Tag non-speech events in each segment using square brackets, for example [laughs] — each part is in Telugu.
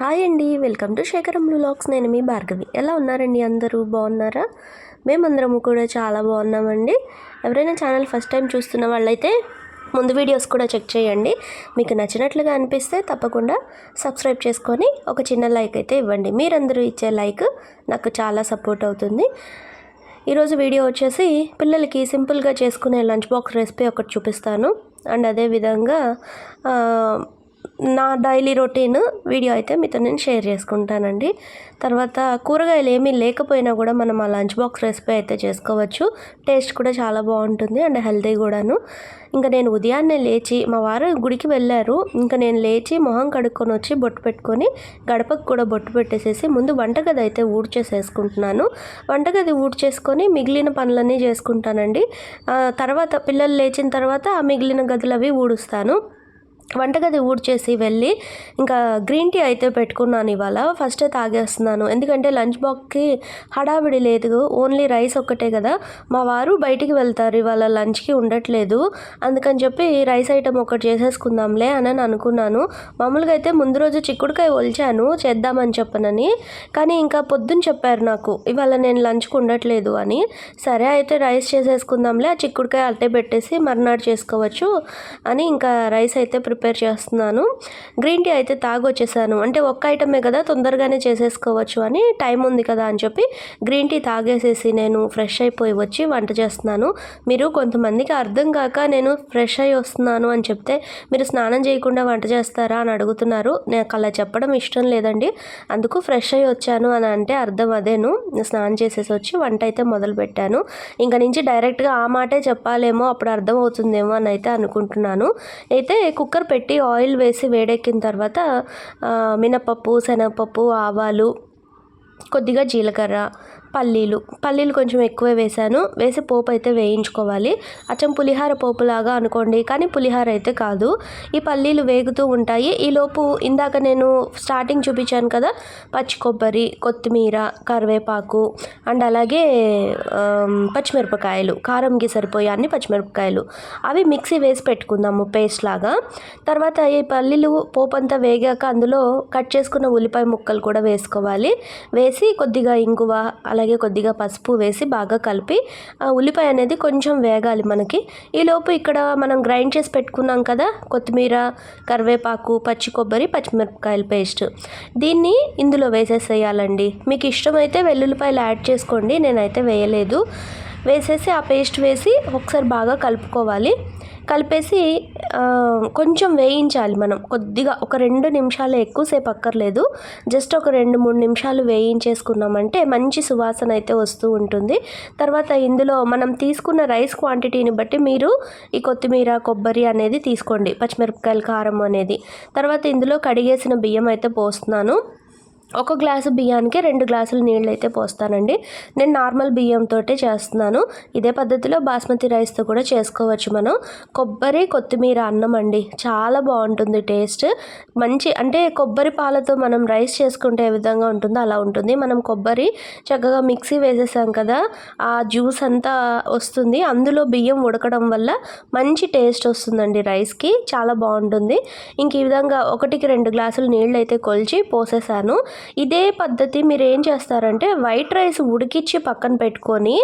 హాయ్ అండి వెల్కమ్ టు శేఖరం బ్లాగ్స్. నేను మీ భార్గవి. ఎలా ఉన్నారండి అందరూ? బాగున్నారా? మేమందరము కూడా చాలా బాగున్నామండి. ఎవరైనా ఛానల్ ఫస్ట్ టైం చూస్తున్న వాళ్ళైతే ముందు వీడియోస్ కూడా చెక్ చేయండి. మీకు నచ్చినట్లుగా అనిపిస్తే తప్పకుండా సబ్స్క్రైబ్ చేసుకొని ఒక చిన్న లైక్ అయితే ఇవ్వండి. మీరందరూ ఇచ్చే లైక్ నాకు చాలా సపోర్ట్ అవుతుంది. ఈరోజు వీడియో వచ్చేసి పిల్లలకి సింపుల్గా చేసుకునే లంచ్ బాక్స్ రెసిపీ ఒకటి చూపిస్తాను. అండ్ అదేవిధంగా నా డైలీ రొటీన్ వీడియో అయితే మీతో నేను షేర్ చేసుకుంటానండి. తర్వాత కూరగాయలు ఏమీ లేకపోయినా కూడా మనం ఆ లంచ్ బాక్స్ రెసిపీ అయితే చేసుకోవచ్చు. టేస్ట్ కూడా చాలా బాగుంటుంది అండ్ హెల్తీ కూడాను. ఇంకా నేను ఉదయాన్నే లేచి మా వారు గుడికి వెళ్ళారు. ఇంకా నేను లేచి మొహం కడుక్కొని వచ్చి బొట్టు పెట్టుకొని గడపకు కూడా బొట్టు పెట్టేసేసి ముందు వంటగది అయితే ఊడ్చేసేసుకుంటున్నాను. వంటగది ఊడ్చేసుకొని మిగిలిన పనులన్నీ చేసుకుంటానండి. తర్వాత పిల్లలు లేచిన తర్వాత ఆ మిగిలిన గదులు అవి ఊడుస్తాను. వంటగది ఊడ్చేసి వెళ్ళి ఇంకా గ్రీన్ టీ అయితే పెట్టుకున్నాను ఇవాళ. ఫస్టే తాగేస్తున్నాను. ఎందుకంటే లంచ్ బాక్స్కి హడావిడి లేదు. ఓన్లీ రైస్ ఒక్కటే కదా. మా వారు బయటికి వెళ్తారు. ఇవాళ లంచ్కి ఉండట్లేదు. అందుకని చెప్పి రైస్ ఐటమ్ ఒకటి చేసేసుకుందాంలే అని అని అనుకున్నాను. మామూలుగా అయితే ముందు రోజు చిక్కుడుకాయ ఒలిచాను. చేద్దామని చెప్పనని. కానీ ఇంకా పొద్దున్న చెప్పారు నాకు. ఇవాళ నేను లంచ్కి ఉండట్లేదు అని. సరే అయితే రైస్ చేసేసుకుందాంలే. ఆ చిక్కుడుకాయ అట్టే పెట్టేసి మర్నాడు చేసుకోవచ్చు అని ఇంకా రైస్ అయితే ప్రిపేర్ ప్రిపేర్ చేస్తున్నాను. గ్రీన్ టీ అయితే తాగొచ్చేసాను. అంటే ఒక్క ఐటమే కదా తొందరగానే చేసేసుకోవచ్చు అని టైం ఉంది కదా అని చెప్పి గ్రీన్ టీ తాగేసేసి నేను ఫ్రెష్ అయిపోయి వచ్చి వంట చేస్తున్నాను. మీరు కొంతమందికి అర్థం కాక నేను ఫ్రెష్ అయ్యి వస్తున్నాను అని చెప్తే మీరు స్నానం చేయకుండా వంట చేస్తారా అని అడుగుతున్నారు. నాకు అలా చెప్పడం ఇష్టం లేదండి. అందుకు ఫ్రెష్ అయ్యి వచ్చాను అని అంటే అర్థం అదేను. స్నానం చేసేసి వచ్చి వంట అయితే మొదలు పెట్టాను. ఇంకా నుంచి డైరెక్ట్గా ఆ మాటే చెప్పాలేమో అప్పుడు అర్థం అవుతుందేమో అని అయితే అనుకుంటున్నాను. అయితే కుక్కర్ పెట్టి ఆయిల్ వేసి వేడెక్కిన తర్వాత మినపప్పు శనగపప్పు ఆవాలు కొద్దిగా జీలకర్ర పల్లీలు. పల్లీలు కొంచెం ఎక్కువే వేశాను. వేసి పోపు అయితే వేయించుకోవాలి. అచ్చం పులిహార పోపులాగా అనుకోండి కానీ పులిహార అయితే కాదు. ఈ పల్లీలు వేగుతూ ఉంటాయి. ఈలోపు ఇందాక నేను స్టార్టింగ్ చూపించాను కదా పచ్చి కొబ్బరి కొత్తిమీర కరివేపాకు అండ్ అలాగే పచ్చిమిరపకాయలు కారంకి సరిపోయే అన్ని పచ్చిమిరపకాయలు. అవి మిక్సీ వేసి పెట్టుకుందాము పేస్ట్ లాగా. తర్వాత ఈ పల్లీలు పోపు అంతా వేగాక అందులో కట్ చేసుకున్న ఉల్లిపాయ ముక్కలు కూడా వేసుకోవాలి. వేసి కొద్దిగా ఇంగువ అలా అలాగే కొద్దిగా పసుపు వేసి బాగా కలిపి ఆ ఉల్లిపాయ అనేది కొంచెం వేగాలి మనకి. ఈలోపు ఇక్కడ మనం గ్రైండ్ చేసి పెట్టుకున్నాం కదా కొత్తిమీర కరివేపాకు పచ్చి కొబ్బరి పచ్చిమిరపకాయల పేస్ట్. దీన్ని ఇందులో వేసేసేయాలండి. మీకు ఇష్టమైతే వెల్లుల్లిపాయలు యాడ్ చేసుకోండి నేనైతే వేయలేదు. వేసేసి ఆ పేస్ట్ వేసి ఒకసారి బాగా కలుపుకోవాలి. కలిపేసి కొంచెం వేయించాలి మనం. కొద్దిగా ఒక రెండు నిమిషాలు ఎక్కువసేపు అక్కర్లేదు. జస్ట్ ఒక రెండు మూడు నిమిషాలు వేయించేసుకున్నామంటే మంచి సువాసన అయితే వస్తూ ఉంటుంది. తర్వాత ఇందులో మనం తీసుకున్న రైస్ క్వాంటిటీని బట్టి మీరు ఈ కొత్తిమీర కొబ్బరి అనేది తీసుకోండి. పచ్చిమిరపకాయల కారం అనేది. తర్వాత ఇందులో కడిగేసిన బియ్యం అయితే పోస్తున్నాను. ఒక గ్లాసు బియ్యానికి రెండు గ్లాసులు నీళ్ళు అయితే పోస్తానండి. నేను నార్మల్ బియ్యంతో చేస్తున్నాను. ఇదే పద్ధతిలో బాస్మతి రైస్తో కూడా చేసుకోవచ్చు మనం. కొబ్బరి కొత్తిమీర అన్నం అండి. చాలా బాగుంటుంది టేస్ట్. మంచి అంటే కొబ్బరి పాలతో మనం రైస్ చేసుకుంటే ఏ విధంగా ఉంటుందో అలా ఉంటుంది. మనం కొబ్బరి చక్కగా మిక్సీ వేసేసాం కదా ఆ జ్యూస్ అంతా వస్తుంది. అందులో బియ్యం ఉడకడం వల్ల మంచి టేస్ట్ వస్తుందండి రైస్కి. చాలా బాగుంటుంది. ఇంక ఈ విధంగా ఒకటికి రెండు గ్లాసులు నీళ్ళు అయితే కొలిచి పోసేసాను. ఇదే పద్ధతి మీరు ఏం చేస్తారంటే వైట్ రైస్ ఉడికిచ్చి పక్కన పెట్టుకొని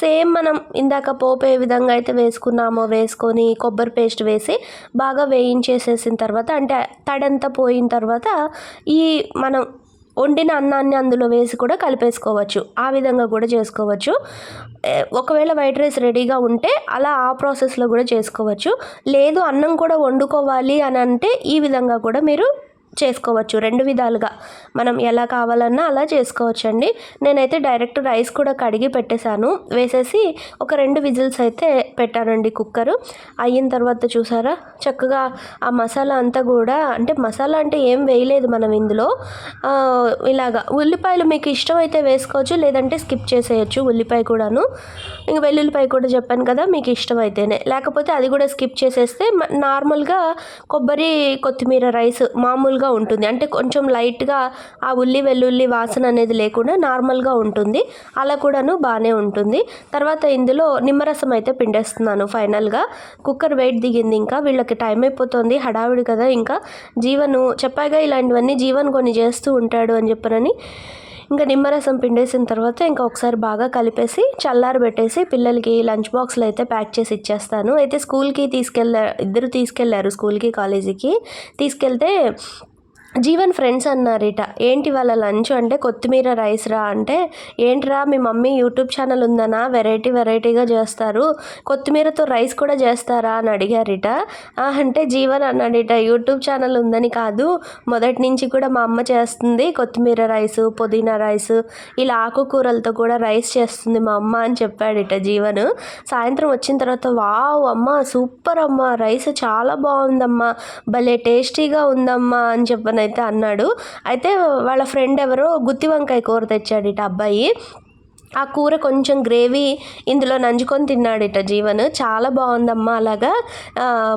సేమ్ మనం ఇందాక పోపు ఏ విధంగా అయితే వేసుకున్నామో వేసుకొని కొబ్బరి పేస్ట్ వేసి బాగా వేయించేసేసిన తర్వాత అంటే తడంతా పోయిన తర్వాత ఈ మనం వండిన అన్నాన్ని అందులో వేసి కూడా కలిపేసుకోవచ్చు. ఆ విధంగా కూడా చేసుకోవచ్చు. ఒకవేళ వైట్ రైస్ రెడీగా ఉంటే అలా ఆ ప్రాసెస్లో కూడా చేసుకోవచ్చు. లేదు అన్నం కూడా వండుకోవాలి అని అంటే ఈ విధంగా కూడా మీరు చేసుకోవచ్చు. రెండు విధాలుగా. మనం ఎలా కావాలన్నా అలా చేసుకోవచ్చు అండి నేనైతే డైరెక్ట్ రైస్ కూడా కడిగి పెట్టేశాను. వేసేసి ఒక రెండు విజిల్స్ అయితే పెట్టానండి కుక్కరు. అయిన తర్వాత చూసారా? చక్కగా ఆ మసాలా అంతా కూడా అంటే మసాలా అంటే ఏం వేయలేదు మనం ఇందులో. ఇలాగా ఉల్లిపాయలు మీకు ఇష్టమైతే వేసుకోవచ్చు లేదంటే స్కిప్ చేసేయచ్చు ఉల్లిపాయ కూడాను. ఇంక వెల్లుల్లిపాయ కూడా చెప్పాను కదా మీకు ఇష్టం అయితేనే లేకపోతే అది కూడా స్కిప్ చేసేస్తే నార్మల్గా కొబ్బరి కొత్తిమీర రైస్ మామూలుగా నార్మల్గా ఉంటుంది. అంటే కొంచెం లైట్గా ఆ ఉల్లి వెల్లుల్లి వాసన అనేది లేకుండా నార్మల్గా ఉంటుంది. అలా కూడాను బాగానే ఉంటుంది. తర్వాత ఇందులో నిమ్మరసం అయితే పిండేస్తున్నాను ఫైనల్గా కుక్కర్ వెయిట్ దిగింది ఇంకా వీళ్ళకి టైం అయిపోతుంది హడావిడి కదా ఇంకా. జీవను చెప్పాగా ఇలాంటివన్నీ జీవన్ కొన్ని చేస్తూ ఉంటాడు అని చెప్పనని ఇంకా నిమ్మరసం పిండేసిన తర్వాత ఇంకా ఒకసారి బాగా కలిపేసి చల్లారి పెట్టేసి పిల్లలకి లంచ్ బాక్స్లో అయితే ప్యాక్ చేసి ఇచ్చేస్తాను. అయితే స్కూల్కి తీసుకెళ్ళారు ఇద్దరు తీసుకెళ్ళారు స్కూల్కి కాలేజీకి తీసుకెళ్తే జీవన్ ఫ్రెండ్స్ అన్నారట ఏంటి వాళ్ళ లంచ్ అంటే కొత్తిమీర రైస్ రా అంటే ఏంట్రా మీ మమ్మీ యూట్యూబ్ ఛానల్ ఉందనా? వెరైటీ వెరైటీగా చేస్తారు. కొత్తిమీరతో రైస్ కూడా చేస్తారా? అని అడిగారట. అంటే జీవన్ అన్నాడట యూట్యూబ్ ఛానల్ ఉందని కాదు. మొదటి నుంచి కూడా మా అమ్మ చేస్తుంది కొత్తిమీర రైస్ పుదీనా రైస్. ఇలా ఆకుకూరలతో కూడా రైస్ చేస్తుంది మా అమ్మ అని చెప్పాడట జీవన్. సాయంత్రం వచ్చిన తర్వాత వావ్ అమ్మ సూపర్ అమ్మ. రైస్ చాలా బాగుందమ్మా. భలే టేస్టీగా ఉందమ్మా అని అయితే అన్నాడు. అయితే వాళ్ళ ఫ్రెండ్ ఎవరో గుత్తి వంకాయ కూర తెచ్చాడు ఇట అబ్బాయి. ఆ కూర కొంచెం గ్రేవీ ఇందులో నంజుకొని తిన్నాడట జీవన్. చాలా బాగుందమ్మా అలాగా.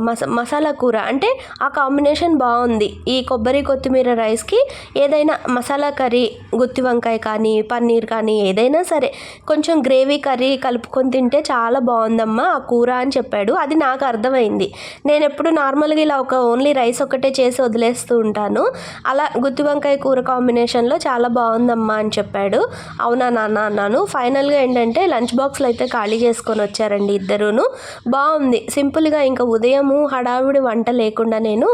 మస మసాలా కూర. అంటే ఆ కాంబినేషన్ బాగుంది. ఈ కొబ్బరి కొత్తిమీర రైస్కి ఏదైనా మసాలా కర్రీ గుత్తి వంకాయ కానీ పన్నీర్ కానీ ఏదైనా సరే కొంచెం గ్రేవీ కర్రీ కలుపుకొని తింటే చాలా బాగుందమ్మా ఆ కూర అని చెప్పాడు. అది నాకు అర్థమైంది. నేను ఎప్పుడు నార్మల్గా ఇలా ఒక ఓన్లీ రైస్ ఒకటే చేసి వదిలేస్తూ ఉంటాను. అలా గుత్తి వంకాయ కూర కాంబినేషన్లో చాలా బాగుందమ్మా అని చెప్పాడు. అవునా నాన్న అన్నాను. ఫైనల్గా ఏంటంటే లంచ్ బాక్స్లు అయితే ఖాళీ చేసుకొని వచ్చారండి ఇద్దరును. బాగుంది. సింపుల్గా ఇంకా ఉదయము హడావిడి వంట లేకుండా నేను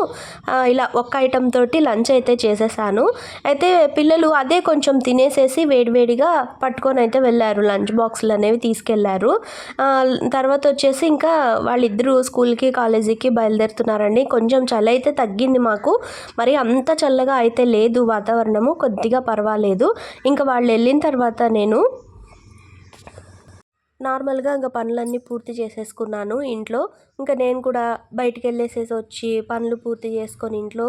ఇలా ఒక్క ఐటెం తోటి లంచ్ అయితే చేసేసాను. అయితే పిల్లలు అదే కొంచెం తినేసేసి వేడివేడిగా పట్టుకొని అయితే వెళ్ళారు. లంచ్ బాక్సులు అనేవి తీసుకెళ్ళారు. తర్వాత వచ్చేసి ఇంకా వాళ్ళిద్దరూ స్కూల్కి కాలేజీకి బయలుదేరుతున్నారండి. కొంచెం చలి అయితే తగ్గింది మాకు. మరి అంత చల్లగా అయితే లేదు వాతావరణము. కొద్దిగా పర్వాలేదు. ఇంకా వాళ్ళు వెళ్ళిన తర్వాత నేను నార్మల్గా ఇంకా పనులన్నీ పూర్తి చేసేసుకున్నాను ఇంట్లో. ఇంకా నేను కూడా బయటికి వెళ్ళేసేసి వచ్చి పనులు పూర్తి చేసుకొని ఇంట్లో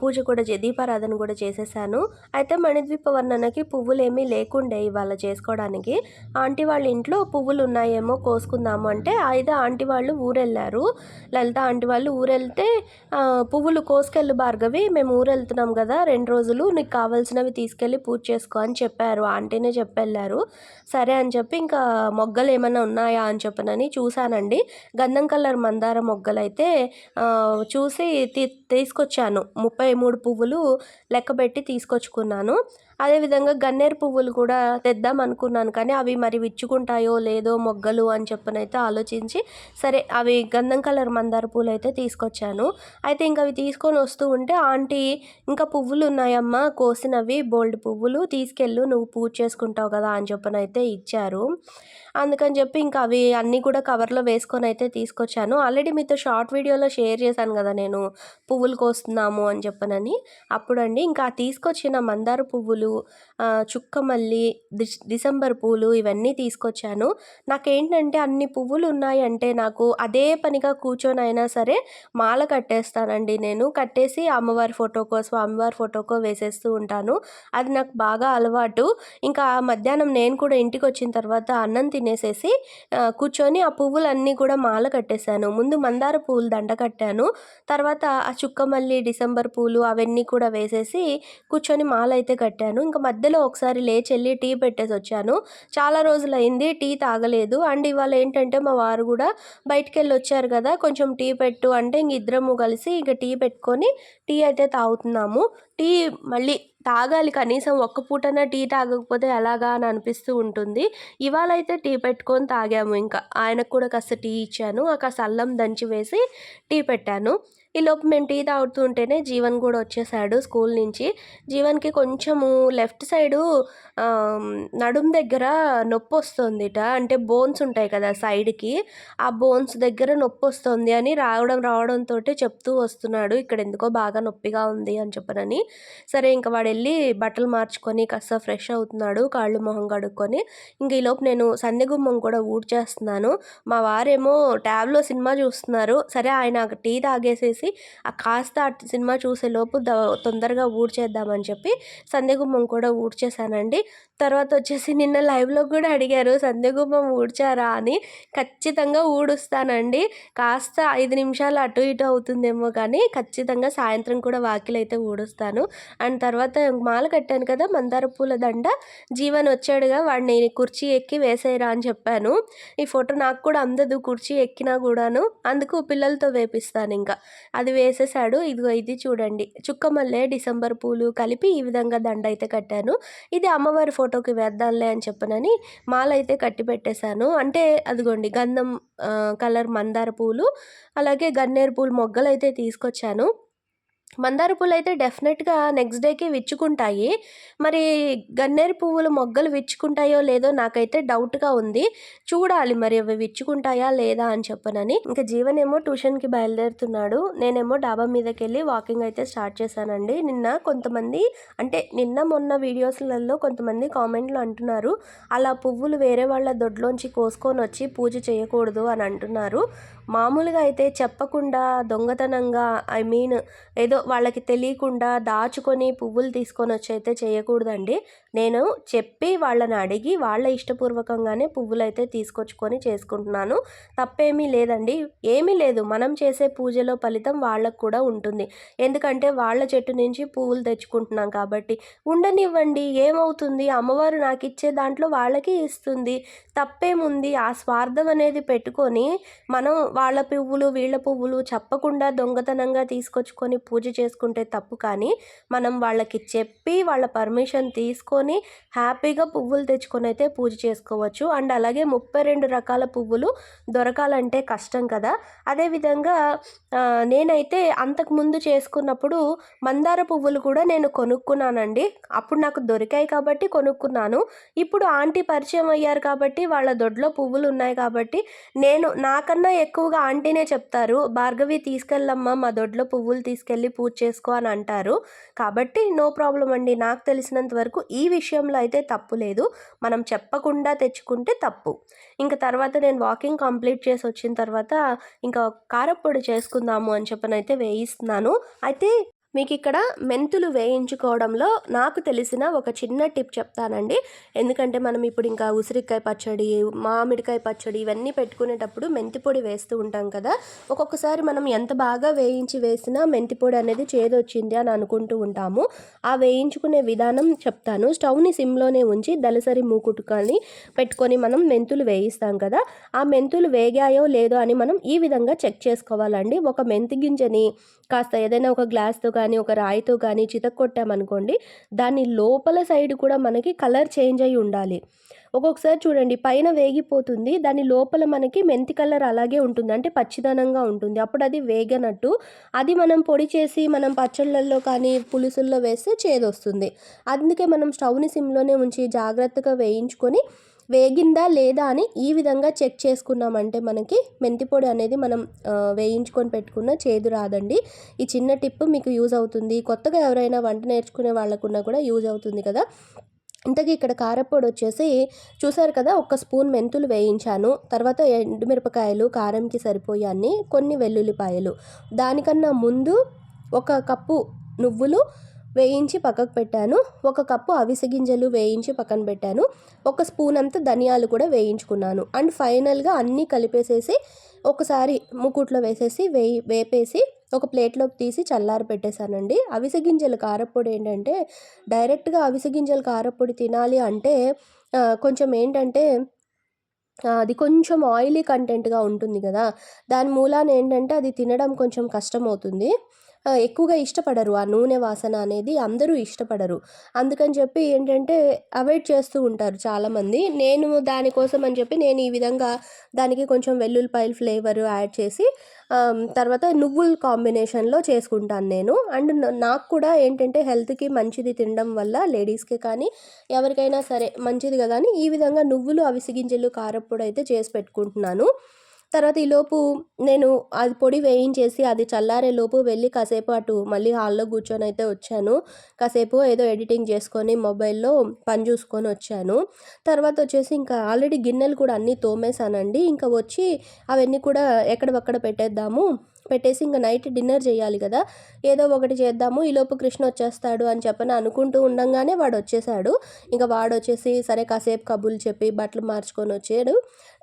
పూజ కూడా దీపారాధన కూడా చేసేసాను. అయితే మణిద్వీప వర్ణనకి పువ్వులు ఏమీ లేకుండే ఇవాళ చేసుకోవడానికి. ఆంటీ వాళ్ళ ఇంట్లో పువ్వులు ఉన్నాయేమో కోసుకుందాము అంటే అయితే ఆంటీ వాళ్ళు ఊరెళ్ళారు. లలిత ఆంటీ వాళ్ళు ఊరెళ్తే పువ్వులు కోసుకెళ్ళు భార్గవి మేము ఊరెళ్తున్నాం కదా రెండు రోజులు నీకు కావాల్సినవి తీసుకెళ్ళి పూజ చేసుకో అని చెప్పారు. ఆంటీనే చెప్పెళ్ళారు. సరే అని చెప్పి ఇంకా మొగ్గలు ఏమైనా ఉన్నాయా అని చెప్పనని చూశానండి. గంధం కలర్ మందార మొగ్గలు అయితే చూసి తీ తీసుకొచ్చాను. ముప్పై మూడు పువ్వులు లెక్కబెట్టి తీసుకొచ్చుకున్నాను. అదేవిధంగా గన్నేరు పువ్వులు కూడా తెద్దాం అనుకున్నాను. కానీ అవి మరి విచ్చుకుంటాయో లేదో మొగ్గలు అని చెప్పనైతే ఆలోచించి సరే అవి గంధం కలర్ మందార పూలు అయితే తీసుకొచ్చాను. అయితే ఇంకా అవి తీసుకొని వస్తూ ఉంటే ఆంటీ ఇంకా పువ్వులు ఉన్నాయమ్మా కోసినవి బోల్డ్ పువ్వులు తీసుకెళ్ళు నువ్వు పూజ చేసుకుంటావు కదా అని చెప్పనైతే ఇచ్చారు. అందుకని చెప్పి ఇంకా అవి అన్నీ కూడా కవర్లో వేసుకొని అయితే తీసుకొచ్చాను. ఆల్రెడీ మీతో షార్ట్ వీడియోలో షేర్ చేశాను కదా నేను పువ్వులు కోస్తున్నాము అని చెప్పనని. అప్పుడండి ఇంకా తీసుకొచ్చిన మందార పువ్వులు చుక్క మల్లి డిసెంబర్ పూలు ఇవన్నీ తీసుకొచ్చాను. నాకేంటంటే అన్ని పువ్వులు ఉన్నాయంటే నాకు అదే పనిగా కూర్చొని అయినా సరే మాల కట్టేస్తానండి నేను. కట్టేసి అమ్మవారి ఫోటోకో స్వామివారి ఫోటోకో వేసేస్తూ ఉంటాను. అది నాకు బాగా అలవాటు. ఇంకా మధ్యాహ్నం నేను కూడా ఇంటికి వచ్చిన తర్వాత అన్నం తినేసేసి కూర్చొని ఆ పువ్వులన్నీ కూడా మాల కట్టేశాను. ముందు మందార పువ్వులు దండ కట్టాను. తర్వాత ఆ చుక్కమల్లి డిసెంబర్ పూలు అవన్నీ కూడా వేసేసి కూర్చొని మాల అయితే కట్టాను. ఇంకా మధ్యలో ఒకసారి లేచి వెళ్ళి టీ పెట్టేసి వచ్చాను. చాలా రోజులైంది టీ తాగలేదు. అండ్ ఇవాళ ఏంటంటే మా వారు కూడా బయటికి వెళ్ళి వచ్చారు కదా కొంచెం టీ పెట్టు అంటే ఇంక ఇద్దరము కలిసి ఇక టీ పెట్టుకొని టీ అయితే తాగుతున్నాము. టీ మళ్ళీ తాగాలి. కనీసం ఒక్క పూటన టీ తాగకపోతే ఎలాగా అని అనిపిస్తూ ఉంటుంది. ఇవాళ అయితే టీ పెట్టుకొని తాగాము. ఇంకా ఆయనకు కూడా కాస్త టీ ఇచ్చాను. ఆ కాస్త అల్లం దంచి వేసి టీ పెట్టాను. ఈ లోపు మేము టీ తాగుతూ ఉంటేనే జీవన్ కూడా వచ్చేసాడు స్కూల్ నుంచి. జీవన్కి కొంచెము లెఫ్ట్ సైడు నడుం దగ్గర నొప్పి వస్తుందిట. అంటే బోన్స్ ఉంటాయి కదా సైడ్కి ఆ బోన్స్ దగ్గర నొప్పి వస్తుంది అని రావడం రావడంతో చెప్తూ వస్తున్నాడు. ఇక్కడ ఎందుకో బాగా నొప్పిగా ఉంది అని చెప్పనని. సరే ఇంకా వాడు వెళ్ళి బట్టలు మార్చుకొని కాస్త ఫ్రెష్ అవుతున్నాడు కాళ్ళు మొహం కడుక్కొని. ఇంక ఈలోపు నేను సందెగుమ్మం కూడా ఊడ్చేస్తున్నాను. మా వారేమో ట్యాబ్లో సినిమా చూస్తున్నారు. సరే ఆయన టీ తాగేసేసి చెప్పేసి ఆ కాస్త సినిమా చూసే లోపు ద తొందరగా ఊడ్చేద్దామని చెప్పి సంధ్యగుమ్మం కూడా ఊడ్చేసానండి. తర్వాత వచ్చేసి నిన్న లైవ్లో కూడా అడిగారు సంధ్యగుమ్మం ఊడ్చారా? అని. ఖచ్చితంగా ఊడుస్తానండి. కాస్త ఐదు నిమిషాలు అటు ఇటు అవుతుందేమో కానీ ఖచ్చితంగా సాయంత్రం కూడా వాకిలు అయితే ఊడుస్తాను. అండ్ తర్వాత మాల కట్టాను కదా మందార పూల దండ. జీవన్ వచ్చాడుగా వాడిని కుర్చీ ఎక్కి వేసేయరా అని చెప్పాను. ఈ ఫోటో నాకు కూడా అందదు కుర్చీ ఎక్కినా కూడాను. అందుకు పిల్లలతో వేపిస్తాను ఇంకా. అది వేసేసాడు. ఇదిగో ఇది చూడండి. చుక్కమల్లె డిసెంబర్ పూలు కలిపి ఈ విధంగా దండ అయితే కట్టాను. ఇది అమ్మవారి ఫోటో ఫోటోకి వేద్దాంలే అని చెప్పనని మాల అయితే కట్టి పెట్టేశాను. అంటే అదిగోండి గంధం కలర్ మందార పూలు అలాగే గన్నేరు పూలు మొగ్గలు అయితే తీసుకొచ్చాను. మందార పూలు అయితే డెఫినెట్గా నెక్స్ట్ డేకి విచ్చుకుంటాయి. మరి గన్నేరు పువ్వులు మొగ్గలు విచ్చుకుంటాయో లేదో నాకైతే డౌట్గా ఉంది. చూడాలి మరి అవి విచ్చుకుంటాయా లేదా అని చెప్పనని. ఇంకా జీవన్ ఏమో ట్యూషన్కి బయలుదేరుతున్నాడు. నేనేమో డాబా మీదకి వెళ్ళి వాకింగ్ అయితే స్టార్ట్ చేశానండి. నిన్న కొంతమంది అంటే నిన్న మొన్న వీడియోస్లలో కొంతమంది కామెంట్లు అంటున్నారు. అలా పువ్వులు వేరే వాళ్ళ దొడ్లోంచి కోసుకొని వచ్చి పూజ చేయకూడదు అని అంటున్నారు. మామూలుగా అయితే చెప్పకుండా దొంగతనంగా ఐ మీన్ ఏదో వాళ్ళకి తెలియకుండా దాచుకొని పువ్వులు తీసుకొని వచ్చి అయితే చేయకూడదండి. నేను చెప్పి వాళ్ళని అడిగి వాళ్ళ ఇష్టపూర్వకంగానే పువ్వులు అయితే తీసుకొచ్చుకొని చేసుకుంటున్నాను. తప్పేమీ లేదండి. ఏమీ లేదు. మనం చేసే పూజలో ఫలితం వాళ్ళకు కూడా ఉంటుంది. ఎందుకంటే వాళ్ళ చెట్టు నుంచి పువ్వులు తెచ్చుకుంటున్నాం కాబట్టి. ఉండనివ్వండి. ఏమవుతుంది? అమ్మవారు నాకు ఇచ్చే దాంట్లో వాళ్ళకి ఇస్తుంది. తప్పేముంది? ఆ స్వార్థం అనేది పెట్టుకొని మనం వాళ్ళ పువ్వులు వీళ్ళ పువ్వులు చెప్పకుండా దొంగతనంగా తీసుకొచ్చుకొని పూజ చేసుకుంటే తప్పు కానీ మనం వాళ్ళకి చెప్పి వాళ్ళ పర్మిషన్ తీసుకొని హ్యాపీగా పువ్వులు తెచ్చుకొని అయితే పూజ చేసుకోవచ్చు. అండ్ అలాగే ముప్పై రెండు రకాల పువ్వులు దొరకాలంటే కష్టం కదా. అదేవిధంగా నేనైతే అంతకుముందు చేసుకున్నప్పుడు మందార పువ్వులు కూడా నేను కొనుక్కున్నానండి. అప్పుడు నాకు దొరికాయి కాబట్టి కొనుక్కున్నాను. ఇప్పుడు ఆంటీ పరిచయం అయ్యారు కాబట్టి వాళ్ళ దొడ్లో పువ్వులు ఉన్నాయి కాబట్టి నేను నాకన్నా ఎక్కువగా ఆంటీనే చెప్తారు భార్గవి తీసుకెళ్ళమ్మా మా దొడ్లో పువ్వులు తీసుకెళ్ళి పూజ చేసుకో అని అంటారు. కాబట్టి నో ప్రాబ్లం అండి. నాకు తెలిసినంత వరకు ఈ విషయంలో అయితే తప్పు లేదు. మనం చెప్పకుండా తెచ్చుకుంటే తప్పు. ఇంకా తర్వాత నేను వాకింగ్ కంప్లీట్ చేసి వచ్చిన తర్వాత ఇంకా కారప్పొడి చేసుకుందాము అని చెప్పనైతే వేయిస్తున్నాను. అయితే మీకు ఇక్కడ మెంతులు వేయించుకోవడంలో నాకు తెలిసిన ఒక చిన్న టిప్ చెప్తానండి. ఎందుకంటే మనం ఇప్పుడు ఇంకా ఉసిరికాయ పచ్చడి మామిడికాయ పచ్చడి ఇవన్నీ పెట్టుకునేటప్పుడు మెంతి పొడి వేస్తూ ఉంటాం కదా. ఒక్కొక్కసారి మనం ఎంత బాగా వేయించి వేసినా మెంతి పొడి అనేది చేదొచ్చింది అని అనుకుంటూ ఉంటాము. ఆ వేయించుకునే విధానం చెప్తాను. స్టవ్ని సిమ్లోనే ఉంచి దలసరి మూకుట్టుకొని పెట్టుకొని మనం మెంతులు వేయిస్తాం కదా. ఆ మెంతులు వేగాయో లేదో అని మనం ఈ విధంగా చెక్ చేసుకోవాలండి. ఒక మెంతి గింజని కాస్త ఏదైనా ఒక గ్లాస్తో కానీ కానీ ఒక రాయితో కానీ చితక్కొట్టామనుకోండి దాని లోపల సైడ్ కూడా మనకి కలర్ చేంజ్ అయి ఉండాలి. ఒక్కొక్కసారి చూడండి పైన వేగిపోతుంది దాని లోపల మనకి మెంతి కలర్ అలాగే ఉంటుంది అంటే పచ్చిదనంగా ఉంటుంది. అప్పుడు అది వేగనట్టు అది మనం పొడి చేసి మనం పచ్చళ్ళల్లో కానీ పులుసుల్లో వేస్తే చేదొస్తుంది. అందుకే మనం స్టవ్ని సిమ్లోనే ఉంచి జాగ్రత్తగా వేయించుకొని వేగిందా లేదా అని ఈ విధంగా చెక్ చేసుకున్నామంటే మనకి మెంతి పొడి అనేది మనం వేయించుకొని పెట్టుకున్న చేదు రాదండి. ఈ చిన్న టిప్ మీకు యూజ్ అవుతుంది. కొత్తగా ఎవరైనా వంట నేర్చుకునే వాళ్ళకున్నా కూడా యూజ్ అవుతుంది కదా. ఇంతకీ ఇక్కడ కారప్పొడి వచ్చేసి చూసారు కదా ఒక స్పూన్ మెంతులు వేయించాను. తర్వాత ఎండుమిరపకాయలు కారంకి సరిపోయే అన్ని కొన్ని వెల్లుల్లిపాయలు. దానికన్నా ముందు ఒక కప్పు నువ్వులు వేయించి పక్కకు పెట్టాను. ఒక కప్పు అవిసె గింజలు వేయించి పక్కన పెట్టాను. ఒక స్పూన్ అంత ధనియాలు కూడా వేయించుకున్నాను. అండ్ ఫైనల్గా అన్నీ కలిపేసేసి ఒకసారి ముకుట్లో వేసేసి వేయి వేపేసి ఒక ప్లేట్లోకి తీసి చల్లారి పెట్టేశానండి. అవిసె గింజల కారప్పొడి ఏంటంటే డైరెక్ట్గా అవిసె గింజల కారప్పొడి తినాలి అంటే కొంచెం ఏంటంటే అది కొంచెం ఆయిలీ కంటెంట్గా ఉంటుంది కదా. దాని మూలాన ఏంటంటే అది తినడం కొంచెం కష్టమవుతుంది. ఎక్కువగా ఇష్టపడరు. ఆ నూనె వాసన అనేది అందరూ ఇష్టపడరు. అందుకని చెప్పి ఏంటంటే అవాయిడ్ చేస్తూ ఉంటారు చాలామంది. నేను దానికోసం అని చెప్పి నేను ఈ విధంగా దానికి కొంచెం వెల్లుల్లిపాయల ఫ్లేవర్ యాడ్ చేసి తర్వాత నువ్వుల కాంబినేషన్లో చేసుకుంటాను నేను. అండ్ నాకు కూడా ఏంటంటే హెల్త్కి మంచిది తినడం వల్ల లేడీస్కి కానీ ఎవరికైనా సరే మంచిది కదా అని ఈ విధంగా నువ్వులు అవిసి గింజలు కారప్పొడి అయితే చేసి పెట్టుకుంటున్నాను. తర్వాత ఈలోపు నేను అది పొడి వేయించేసి అది చల్లారే లోపు వెళ్ళి కాసేపు అటు మళ్ళీ హాల్లో కూర్చొని అయితే వచ్చాను. కాసేపు ఏదో ఎడిటింగ్ చేసుకొని మొబైల్లో పని చూసుకొని వచ్చాను. తర్వాత వచ్చేసి ఇంకా ఆల్రెడీ గిన్నెలు కూడా అన్నీ తోమేశానండి. ఇంకా వచ్చి అవన్నీ కూడా ఎక్కడవక్కడ పెట్టేద్దాము. పెట్టేసి ఇంకా నైట్ డిన్నర్ చేయాలి కదా. ఏదో ఒకటి చేద్దాము ఈలోపు కృష్ణ వచ్చేస్తాడు అని చెప్పని అనుకుంటూ ఉండంగానే వాడు వచ్చేసాడు. ఇంకా వాడు వచ్చేసి సరే కాసేపు కబుర్లు చెప్పి బట్టలు మార్చుకొని వచ్చాడు.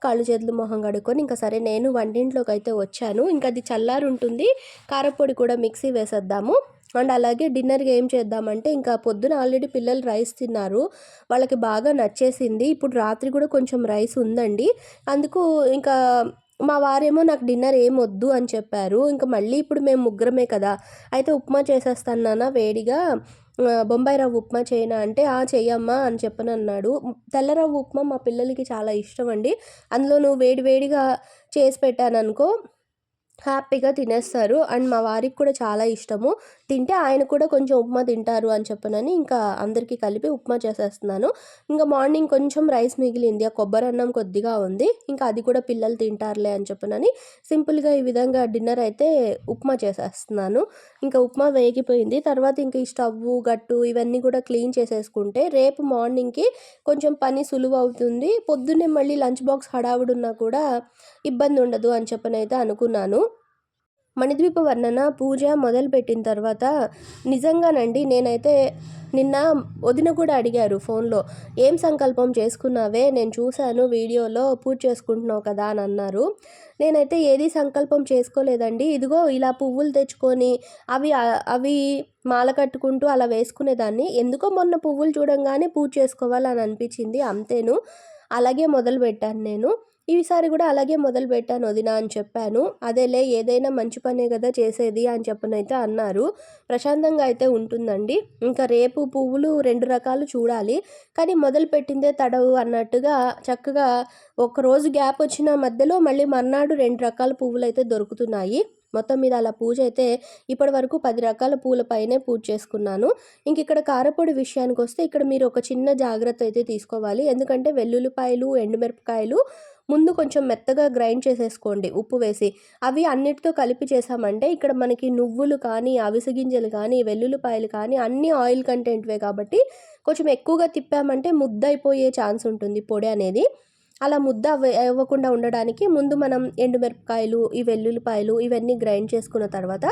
కాళ్ళు చేతులు మొహం కడుక్కొని ఇంకా సరే నేను వంటింట్లోకి అయితే వచ్చాను. ఇంకా అది చల్లారు ఉంటుంది. కారపొడి కూడా మిక్సీ వేసేద్దాము. అండ్ అలాగే డిన్నర్కి ఏం చేద్దామంటే ఇంకా పొద్దున ఆల్రెడీ పిల్లలు రైస్ తిన్నారు. వాళ్ళకి బాగా నచ్చేసింది. ఇప్పుడు రాత్రి కూడా కొంచెం రైస్ ఉందండి. అందుకు ఇంకా మా వారేమో నాకు డిన్నర్ ఏం వద్దు అని చెప్పారు. ఇంకా మళ్ళీ ఇప్పుడు మేము ముగ్గురమే కదా. అయితే ఉప్మా చేసేస్తాను నాన్న వేడిగా బొంబాయి రవ్వ ఉప్మా చేయనా అంటే ఆ చెయ్యమ్మా అని చెప్పని అన్నాడు తెల్లరవ్వ ఉప్మా మా పిల్లలకి చాలా ఇష్టం అండి. అందులో నువ్వు వేడి వేడిగా చేసి పెట్టాననుకో హ్యాపీగా తినేస్తారు. అండ్ మా వారికి కూడా చాలా ఇష్టము. తింటే ఆయన కూడా కొంచెం ఉప్మా తింటారు అని చెప్పనని ఇంకా అందరికీ కలిపి ఉప్మా చేసేస్తున్నాను. ఇంకా మార్నింగ్ కొంచెం రైస్ మిగిలింది. ఆ కొబ్బరి అన్నం కొద్దిగా ఉంది. ఇంకా అది కూడా పిల్లలు తింటారులే అని చెప్పనని సింపుల్గా ఈ విధంగా డిన్నర్ అయితే ఉప్మా చేసేస్తున్నాను. ఇంకా ఉప్మా వేగిపోయింది. తర్వాత ఇంకా ఈ స్టవ్ గట్టు ఇవన్నీ కూడా క్లీన్ చేసేసుకుంటే రేపు మార్నింగ్కి కొంచెం పని సులువు అవుతుంది. పొద్దున్నే మళ్ళీ లంచ్ బాక్స్ హడావుడున్నా కూడా ఇబ్బంది ఉండదు అని చెప్పనైతే అనుకున్నాను. మణిద్వీప వర్ణన పూజ మొదలుపెట్టిన తర్వాత నిజంగానండి నేనైతే నిన్న వదిన కూడా అడిగారు ఫోన్లో ఏం సంకల్పం చేసుకున్నావే? నేను చూశాను వీడియోలో పూజ చేసుకుంటున్నావు కదా అని అన్నారు. నేనైతే ఏది సంకల్పం చేసుకోలేదండి. ఇదిగో ఇలా పువ్వులు తెచ్చుకొని అవి అవి మాల కట్టుకుంటూ అలా వేసుకునేదాన్ని. ఎందుకో మొన్న పువ్వులు చూడంగానే పూజ చేసుకోవాలని అనిపించింది అంతేను. అలాగే మొదలు పెట్టాను నేను. ఈసారి కూడా అలాగే మొదలు పెట్టాను వదిన అని చెప్పాను. అదేలే ఏదైనా మంచి పనే కదా చేసేది అని చెప్పనైతే అన్నారు. ప్రశాంతంగా అయితే ఉంటుందండి. ఇంకా రేపు పువ్వులు రెండు రకాలు చూడాలి. కానీ మొదలు పెట్టిందే తడవు అన్నట్టుగా చక్కగా ఒక రోజు గ్యాప్ వచ్చిన మధ్యలో మళ్ళీ మర్నాడు రెండు రకాల పువ్వులు అయితే దొరుకుతున్నాయి. మొత్తం మీద అలా పూజ అయితే ఇప్పటి వరకు పది రకాల పూలపైనే పూజ చేసుకున్నాను. ఇంక ఇక్కడ కారపొడి విషయానికి వస్తే ఇక్కడ మీరు ఒక చిన్న జాగ్రత్త అయితే తీసుకోవాలి. ఎందుకంటే వెల్లుల్లిపాయలు ఎండుమిరపకాయలు ముందు కొంచెం మెత్తగా గ్రైండ్ చేసేసుకోండి. ఉప్పు వేసి అవి అన్నిటితో కలిపి చేసామంటే ఇక్కడ మనకి నువ్వులు కానీ అవిసె గింజలు కానీ వెల్లుల్లిపాయలు కానీ అన్ని ఆయిల్ కంటెంట్వే కాబట్టి కొంచెం ఎక్కువగా తిప్పామంటే ముద్ద అయిపోయే ఛాన్స్ ఉంటుంది పొడి అనేది. అలా ముద్ద అవ్వ- అవ్వకుండా ఉండడానికి ముందు మనం ఎండుమిరపకాయలు ఈ వెల్లుల్లిపాయలు ఇవన్నీ గ్రైండ్ చేసుకున్న తర్వాత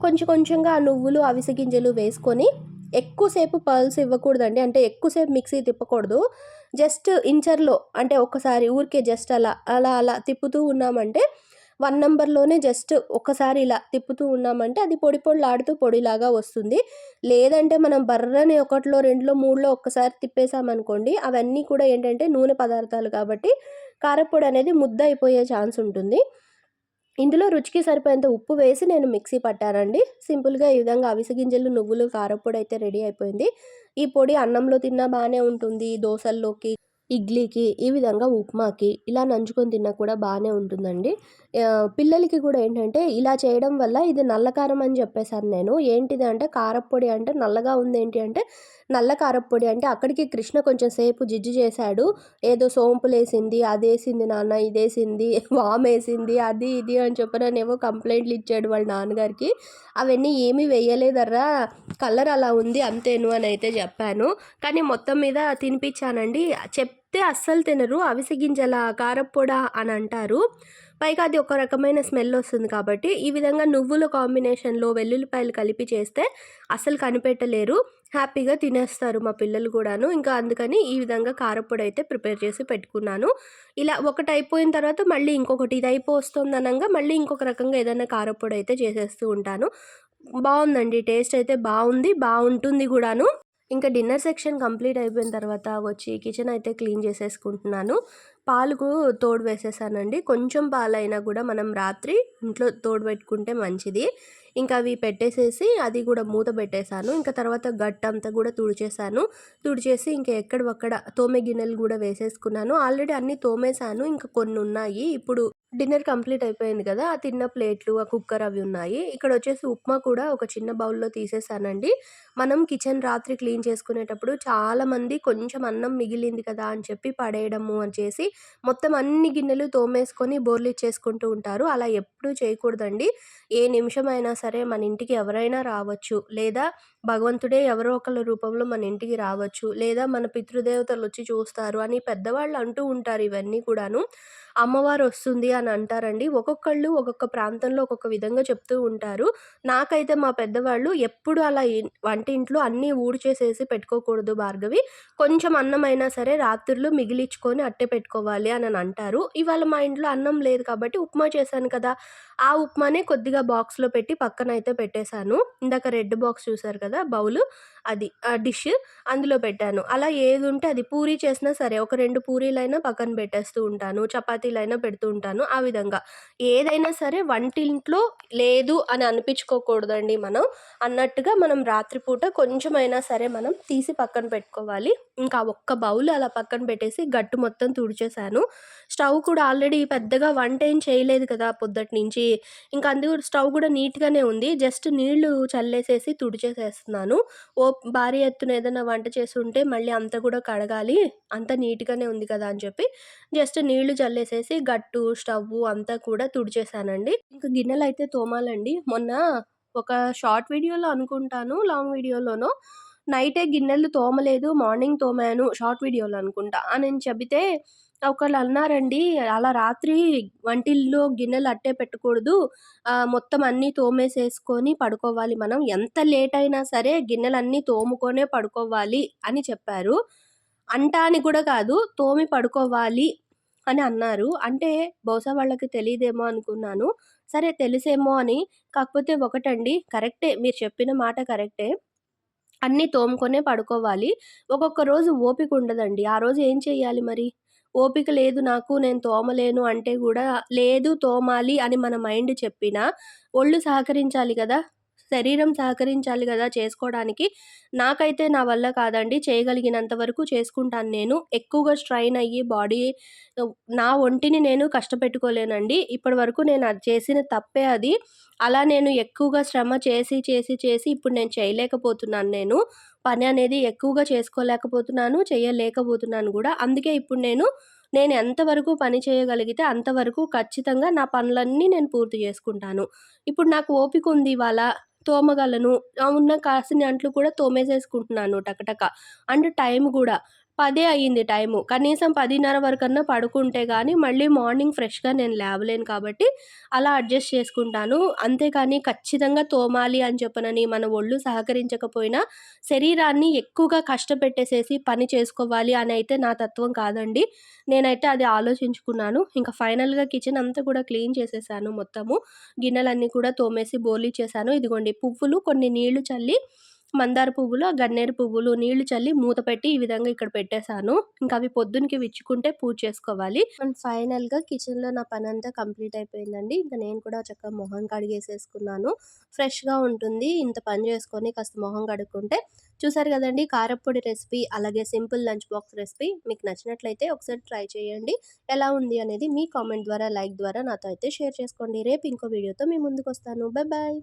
కొంచెం కొంచెంగా ఆ నువ్వులు అవిసె గింజలు వేసుకొని ఎక్కువసేపు పల్స్ ఇవ్వకూడదండి. అంటే ఎక్కువసేపు మిక్సీ తిప్పకూడదు. జస్ట్ ఇంచర్లో అంటే ఒక్కసారి ఊరికే జస్ట్ అలా అలా అలా తిప్పుతూ ఉన్నామంటే వన్ నెంబర్లోనే జస్ట్ ఒక్కసారి ఇలా తిప్పుతూ ఉన్నామంటే అది పొడి పొడిలాడుతూ పొడిలాగా వస్తుంది. లేదంటే మనం బర్రని ఒకటిలో రెండులో మూడులో ఒక్కసారి తిప్పేసామనుకోండి అవన్నీ కూడా ఏంటంటే నూనె పదార్థాలు కాబట్టి కారపొడి అనేది ముద్ద అయిపోయే ఛాన్స్ ఉంటుంది. ఇందులో రుచికి సరిపోయేంత ఉప్పు వేసి నేను మిక్సీ పట్టానండి. సింపుల్గా ఈ విధంగా అవిసె గింజలు నువ్వులు కారపొడి అయితే రెడీ అయిపోయింది. ఈ పొడి అన్నంలో తిన్నా బాగానే ఉంటుంది. దోశల్లోకి ఇడ్లీకి ఈ విధంగా ఉప్మాకి ఇలా నంచుకొని తిన్నా కూడా బాగానే ఉంటుందండి. పిల్లలకి కూడా ఏంటంటే ఇలా చేయడం వల్ల ఇది నల్ల కారం అని చెప్పేశాను నేను. ఏంటిది అంటే కారప్పొడి అంటే నల్లగా ఉంది ఏంటి అంటే నల్ల కారప్పొడి అంటే అక్కడికి కృష్ణ కొంచెం సేపు జిజ్జు చేశాడు. ఏదో సోంపులు వేసింది అది వేసింది నాన్న ఇది వేసింది [laughs] వామ్ వేసింది అది ఇది అని చెప్పని ఏవో కంప్లైంట్లు ఇచ్చాడు వాళ్ళ నాన్నగారికి. అవన్నీ ఏమీ వేయలేదర్రా కలర్ అలా ఉంది అంతేను అని అయితే చెప్పాను. కానీ మొత్తం మీద తినిపించానండి. చెప్తే అస్సలు తినరు అవిసె గింజల కారప్పొడ అని అంటారు. పైగా అది ఒక రకమైన స్మెల్ వస్తుంది కాబట్టి ఈ విధంగా నువ్వుల కాంబినేషన్లో వెల్లుల్లిపాయలు కలిపి చేస్తే అసలు కనిపెట్టలేరు. హ్యాపీగా తినేస్తారు మా పిల్లలు కూడాను. ఇంకా అందుకని ఈ విధంగా కారప్పొడి అయితే ప్రిపేర్ చేసి పెట్టుకున్నాను. ఇలా ఒకటి అయిపోయిన తర్వాత మళ్ళీ ఇంకొకటి ఇది అయిపోస్తుంది అనగా మళ్ళీ ఇంకొక రకంగా ఏదైనా కారప్పొడి అయితే చేసేస్తూ ఉంటాను. బాగుందండి. టేస్ట్ అయితే బాగుంది. బాగుంటుంది కూడాను. ఇంకా డిన్నర్ సెక్షన్ కంప్లీట్ అయిపోయిన తర్వాత వచ్చి కిచెన్ అయితే క్లీన్ చేసేసుకుంటున్నాను. పాలకు తోడు వేసేసానండి. కొంచెం పాలైనా కూడా మనం రాత్రి ఇంట్లో తోడు పెట్టుకుంటే మంచిది. ఇంకా అవి పెట్టేసేసి అది కూడా మూత పెట్టేశాను. ఇంకా తర్వాత గట్ట అంతా కూడా తుడిచేసాను తుడిచేసి ఇంకా ఎక్కడొక్కడ తోమే గిన్నెలు కూడా వేసేసుకున్నాను. ఆల్రెడీ అన్నీ తోమేశాను. ఇంకా కొన్ని ఉన్నాయి ఇప్పుడు డిన్నర్ కంప్లీట్ అయిపోయింది కదా ఆ తిన్న ప్లేట్లు ఆ కుక్కర్ అవి ఉన్నాయి. ఇక్కడ వచ్చేసి ఉప్మా కూడా ఒక చిన్న బౌల్లో తీసేసానండి. మనం కిచెన్ రాత్రి క్లీన్ చేసుకునేటప్పుడు చాలామంది కొంచెం అన్నం మిగిలింది కదా అని చెప్పి పడేయడము అని చేసి మొత్తం అన్ని గిన్నెలు తోమేసుకొని బోర్లు ఇచ్చేసుకుంటూ ఉంటారు. అలా ఎప్పుడూ చేయకూడదండి. ఏ నిమిషమైనా సరే మన ఇంటికి ఎవరైనా రావచ్చు. లేదా భగవంతుడే ఎవరో ఒకళ్ళ రూపంలో మన ఇంటికి రావచ్చు. లేదా మన పితృదేవతలు వచ్చి చూస్తారు అని పెద్దవాళ్ళు అంటూ ఉంటారు ఇవన్నీ కూడాను. అమ్మవారు వస్తుంది అని అంటారండి. ఒక్కొక్కళ్ళు ఒక్కొక్క ప్రాంతంలో ఒక్కొక్క విధంగా చెప్తూ ఉంటారు. నాకైతే మా పెద్దవాళ్ళు ఎప్పుడు అలా వంటింట్లో అన్నీ ఊడ్చేసేసి పెట్టుకోకూడదు భార్గవి. కొంచెం అన్నం అయినా సరే రాత్రులు మిగిలించుకొని అట్టే పెట్టుకోవాలి అని అని అంటారు. ఇవాళ మా ఇంట్లో అన్నం లేదు కాబట్టి ఉప్మా చేశాను కదా. ఆ ఉప్మానే కొద్దిగా బాక్స్లో పెట్టి పక్కన అయితే పెట్టేశాను. ఇందాక రెడ్ బాక్స్ చూసారు కదా బౌల్. అది ఆ డిష్ అందులో పెట్టాను. అలా ఏది ఉంటే అది పూరీ చేసినా సరే ఒక రెండు పూరీలైనా పక్కన పెట్టేస్తూ ఉంటాను. చపాతీలైనా పెడుతూ ఉంటాను ఆ విధంగా. ఏదైనా సరే వంటింట్లో లేదు అని అనిపించుకోకూడదండి మనం. అన్నట్టుగా మనం రాత్రిపూట కొంచెమైనా సరే మనం తీసి పక్కన పెట్టుకోవాలి. ఇంకా ఒక్క బౌల్ అలా పక్కన పెట్టేసి గట్టు మొత్తం తుడిచేశాను. స్టవ్ కూడా ఆల్రెడీ పెద్దగా వంట ఏం చేయలేదు కదా పొద్దుటి నుంచి. ఇంకా అందుకు స్టవ్ కూడా నీట్గానే ఉంది. జస్ట్ నీళ్ళు చల్లేసేసి తుడిచేసేస్తున్నాను. ఓ భారీ ఎత్తున ఏదైనా వంట చేసి ఉంటే మళ్ళీ అంతా కూడా కడగాలి. అంత నీట్గానే ఉంది కదా అని చెప్పి జస్ట్ నీళ్ళు చల్లేసేసి గట్టు స్టవ్ అంతా కూడా తుడిచేసానండి. ఇంకా గిన్నెలు అయితే తోమాలండి. మొన్న ఒక షార్ట్ వీడియోలో అనుకుంటాను లాంగ్ వీడియోలోనో నైటే గిన్నెలు తోమలేదు మార్నింగ్ తోమాను షార్ట్ వీడియోలో అనుకుంటా అని నేను చెబితే ఒకళ్ళు అన్నారండి అలా రాత్రి వంటిల్లో గిన్నెలు అట్టే పెట్టకూడదు. మొత్తం అన్నీ తోమేసేసుకొని పడుకోవాలి మనం. ఎంత లేట్ అయినా సరే గిన్నెలన్నీ తోముకొనే పడుకోవాలి అని చెప్పారు. అంటా అని కూడా కాదు తోమి పడుకోవాలి అని అన్నారు. అంటే బహుశా వాళ్ళకి తెలియదేమో అనుకున్నాను. సరే తెలిసేమో అని. కాకపోతే ఒకటండి కరెక్టే మీరు చెప్పిన మాట కరెక్టే. అన్నీ తోముకొనే పడుకోవాలి. ఒక్కొక్క రోజు ఓపిక ఉండదండి. ఆ రోజు ఏం చేయాలి మరి? ఓపిక లేదు నాకు నేను తోమలేను అంటే కూడా లేదు తోమాలి అని మన మైండ్ చెప్పినా ఒళ్ళు సహకరించాలి కదా. శరీరం సహకరించాలి కదా చేసుకోవడానికి. నాకైతే నా వల్ల కాదండి. చేయగలిగినంత వరకు చేసుకుంటాను నేను. ఎక్కువగా స్ట్రైన్ అయ్యి బాడీ నా ఒంటిని నేను కష్టపెట్టుకోలేనండి. ఇప్పటి వరకు నేను అది చేసిన తప్పే అది. అలా నేను ఎక్కువగా శ్రమ చేసి చేసి చేసి ఇప్పుడు నేను చేయలేకపోతున్నాను నేను. పని అనేది ఎక్కువగా చేసుకోలేకపోతున్నాను చేయలేకపోతున్నాను కూడా. అందుకే ఇప్పుడు నేను నేను ఎంతవరకు పని చేయగలిగితే అంతవరకు ఖచ్చితంగా నా పనులన్నీ నేను పూర్తి చేసుకుంటాను. ఇప్పుడు నాకు ఓపిక ఉంది ఇవాళ. తోమగలను. ఉన్న కాసిన అంట్లు కూడా తోమేసేసుకుంటున్నాను టకటక. అండ్ టైం కూడా. పదే అయ్యింది టైము. కనీసం పదిన్నర వరకన్నా పడుకుంటే కానీ మళ్ళీ మార్నింగ్ ఫ్రెష్గా నేను లేవలేను కాబట్టి అలా అడ్జస్ట్ చేసుకుంటాను. అంతేకాని ఖచ్చితంగా తోమాలి అని చెప్పనని మన ఒళ్ళు సహకరించకపోయినా శరీరాన్ని ఎక్కువగా కష్టపెట్టేసేసి పని చేసుకోవాలి అని అయితే నా తత్వం కాదండి. నేనైతే అది ఆలోచించుకున్నాను. ఇంకా ఫైనల్గా కిచెన్ అంతా కూడా క్లీన్ చేసేసాను మొత్తము. గిన్నెలన్నీ కూడా తోమేసి బోలీ చేశాను. ఇదిగోండి పువ్వులు కొన్ని నీళ్ళు చల్లి మందార పువ్వులు ఆ గన్నేరు పువ్వులు నీళ్ళు చల్లి మూత పెట్టి ఈ విధంగా ఇక్కడ పెట్టేశాను. ఇంకా అవి పొద్దునకి విచ్చుకుంటే పూజ చేసుకోవాలి. అండ్ ఫైనల్గా కిచెన్లో నా పని అంతా కంప్లీట్ అయిపోయిందండి. ఇంకా నేను కూడా చక్కగా మొహం కడిగేసేసుకున్నాను. ఫ్రెష్గా ఉంటుంది. ఇంత పని చేసుకొని కాస్త మొహం కడుక్కుంటే చూసారు కదండి కారప్పొడి రెసిపీ అలాగే సింపుల్ లంచ్ బాక్స్ రెసిపీ మీకు నచ్చినట్లయితే ఒకసారి ట్రై చేయండి. ఎలా ఉంది అనేది మీ కామెంట్ ద్వారా లైక్ ద్వారా నాతో అయితే షేర్ చేసుకోండి. రేపు ఇంకో వీడియోతో మీ ముందుకు వస్తాను. Bye bye